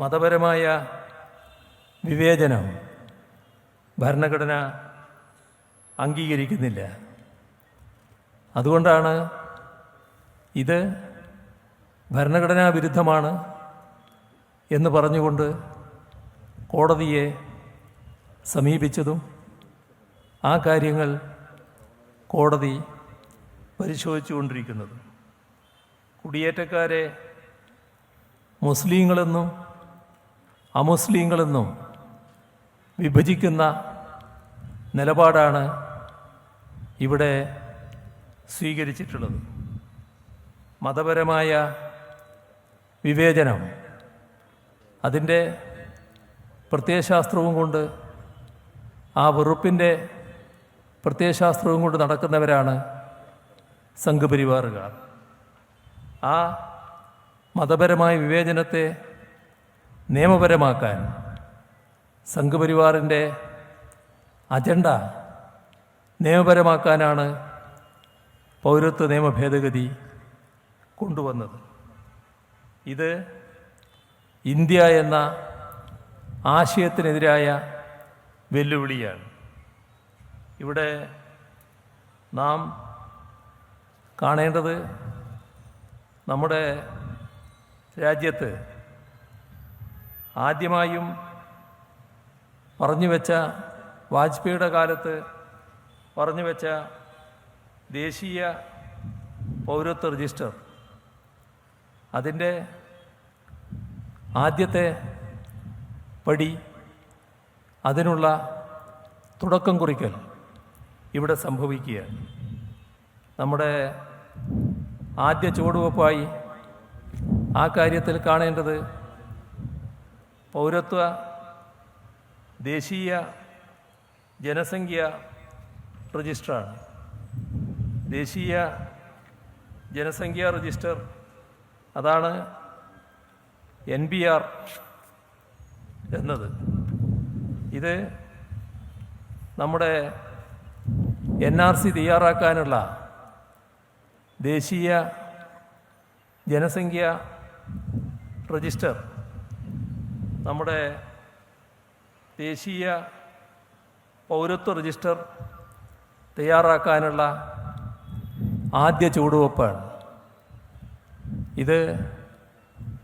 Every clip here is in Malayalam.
മതപരമായ വിവേചനം ഭരണഘടന അംഗീകരിക്കുന്നില്ല. അതുകൊണ്ടാണ് ഇത് ഭരണഘടനാ വിരുദ്ധമാണ് എന്ന് പറഞ്ഞുകൊണ്ട് കോടതിയെ സമീപിച്ചതും ആ കാര്യങ്ങൾ കോടതി പരിശോധിച്ചുകൊണ്ടിരിക്കുന്നതും. കുടിയേറ്റക്കാരെ മുസ്ലിങ്ങളെന്നും അമുസ്ലിങ്ങളെന്നും വിഭജിക്കുന്ന നിലപാടാണ് ഇവിടെ സ്വീകരിച്ചിട്ടുള്ളത്. മതപരമായ വിവേചനം അതിന്റെ പ്രത്യയശാസ്ത്രവും കൊണ്ട് ആ വെറുപ്പിന്റെ പ്രത്യയശാസ്ത്രവും കൊണ്ട് നടക്കുന്നവരാണ് സംഘപരിവാറുകാർ. ആ മതപരമായ വിവേചനത്തെ നിയമപരമാക്കാൻ സംഘപരിവാറിന്റെ അജണ്ട നിയമപരമാക്കാനാണ് പൗരത്വ നിയമ ഭേദഗതി കൊണ്ടുവന്നത്. ഇത് ഇന്ത്യ എന്ന ആശയത്തിനെതിരായ വെല്ലുവിളിയാണ്. ഇവിടെ നാം കാണേണ്ടത് നമ്മുടെ രാജ്യത്ത് ആദ്യമായും പറഞ്ഞു വെച്ച വാജ്പേയിയുടെ കാലത്ത് പറഞ്ഞു വെച്ച ദേശീയ പൗരത്വ രജിസ്റ്റർ. അതിന്റെ ആദ്യത്തെ പടി അതിനുള്ള തുടക്കം കുറിക്കൽ ഇവിടെ സംഭവിക്കുക നമ്മുടെ ആദ്യ ചുവടുവെപ്പായി ആ കാര്യത്തിൽ കാണേണ്ടത് പൗരത്വ ദേശീയ ജനസംഖ്യ രജിസ്റ്ററാണ്. ദേശീയ ജനസംഖ്യാ രജിസ്റ്റർ അതാണ് എൻ ബി ആർ എന്നത്. ഇത് നമ്മുടെ എൻ ആർ സി തയ്യാറാക്കാനുള്ള ദേശീയ ജനസംഖ്യ രജിസ്റ്റർ നമ്മുടെ ദേശീയ പൗരത്വ രജിസ്റ്റർ തയ്യാറാക്കാനുള്ള ആദ്യ ചുവടുവെപ്പാണ് ഇത്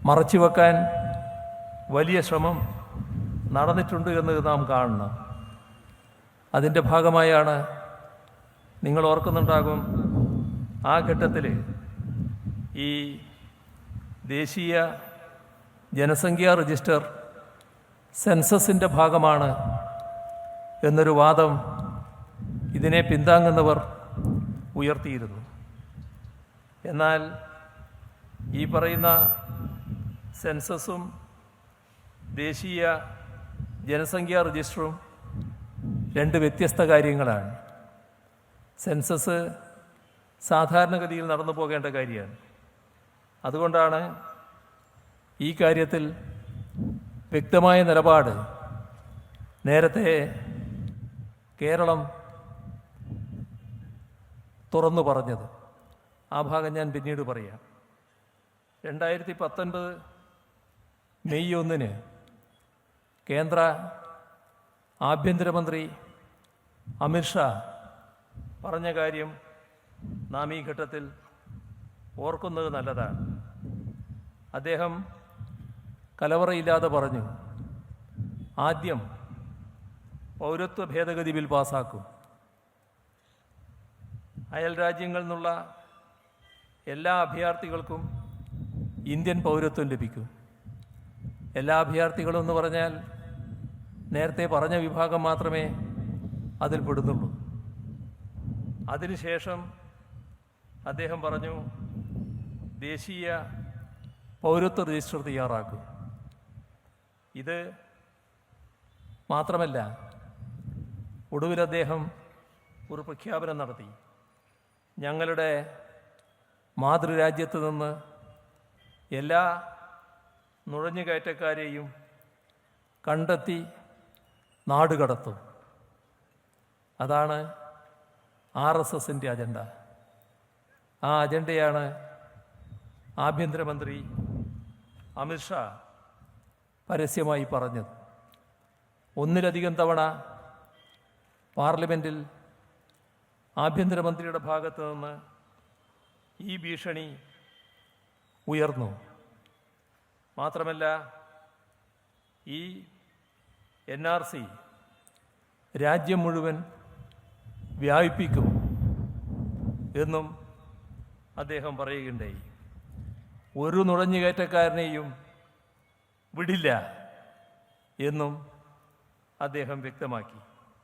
മറച്ചുവെക്കാൻ വലിയ ശ്രമം നടന്നിട്ടുണ്ട് എന്ന് നാം കാണണം. അതിന്റെ ഭാഗമായാണ് നിങ്ങൾ ഓർക്കുന്നുണ്ടാകും ആ ഘട്ടത്തിൽ ഈ ദേശീയ ജനസംഖ്യാ രജിസ്റ്റർ സെൻസസിന്റെ ഭാഗമാണ് എന്നൊരു വാദം ഇതിനെ പിന്താങ്ങുന്നവർ ഉയർത്തിയിരുന്നു. എന്നാൽ ഈ പറയുന്ന സെൻസസും ദേശീയ ജനസംഖ്യാ രജിസ്റ്ററും രണ്ട് വ്യത്യസ്ത കാര്യങ്ങളാണ്. സെൻസസ് സാധാരണഗതിയിൽ നടന്നു പോകേണ്ട കാര്യമാണ്. അതുകൊണ്ടാണ് ഈ കാര്യത്തിൽ വ്യക്തമായ നിലപാട്. നേരത്തെ കേരളം തുറന്നു പറഞ്ഞത്. ആ ഭാഗം ഞാൻ പിന്നീട് പറയാം. രണ്ടായിരത്തി പത്തൊൻപത് മെയ് ഒന്നിന് കേന്ദ്ര ആഭ്യന്തരമന്ത്രി അമിത്ഷാ പറഞ്ഞ കാര്യം നാം ഈ ഘട്ടത്തിൽ ഓർക്കുന്നത് നല്ലതാണ്. അദ്ദേഹം കലവറയില്ലാതെ പറഞ്ഞു ആദ്യം പൗരത്വ ഭേദഗതി ബിൽ പാസാക്കും. അയൽ രാജ്യങ്ങളിൽ നിന്നുള്ള എല്ലാ അഭയാർത്ഥികൾക്കും ഇന്ത്യൻ പൗരത്വം ലഭിക്കും. എല്ലാ അഭയാർത്ഥികളും എന്ന് പറഞ്ഞാൽ നേരത്തെ പറഞ്ഞ വിഭാഗം മാത്രമേ അതിൽ പെടുന്നുള്ളൂ. അതിനുശേഷം അദ്ദേഹം പറഞ്ഞു ദേശീയ പൗരത്വ രജിസ്റ്റർ തയ്യാറാക്കും. ഇത് മാത്രമല്ല ഒടുവിൽ അദ്ദേഹം ഒരു പ്രഖ്യാപനം നടത്തി. ഞങ്ങളുടെ മാതൃരാജ്യത്ത് നിന്ന് എല്ലാ നുഴഞ്ഞുകയറ്റക്കാരെയും കണ്ടെത്തി നാടുകടത്തും അതാണ് ആർ എസ് എസിന്റെ അജണ്ട. ആ അജണ്ടയാണ് ആഭ്യന്തരമന്ത്രി അമിത്ഷാ പരസ്യമായി പറഞ്ഞത്. ഒന്നിലധികം തവണ പാർലമെന്റിൽ ആഭ്യന്തരമന്ത്രിയുടെ ഭാഗത്ത് നിന്ന് ഈ ഭീഷണി ഉയർന്നു. മാത്രമല്ല ഈ എൻ ആർ സി രാജ്യം മുഴുവൻ വ്യാപിപ്പിക്കും എന്നും അദ്ദേഹം പറയുകയുണ്ടായി. ഒരു നുഴഞ്ഞുകയറ്റക്കാരനെയും വിടില്ല എന്നും അദ്ദേഹം വ്യക്തമാക്കി.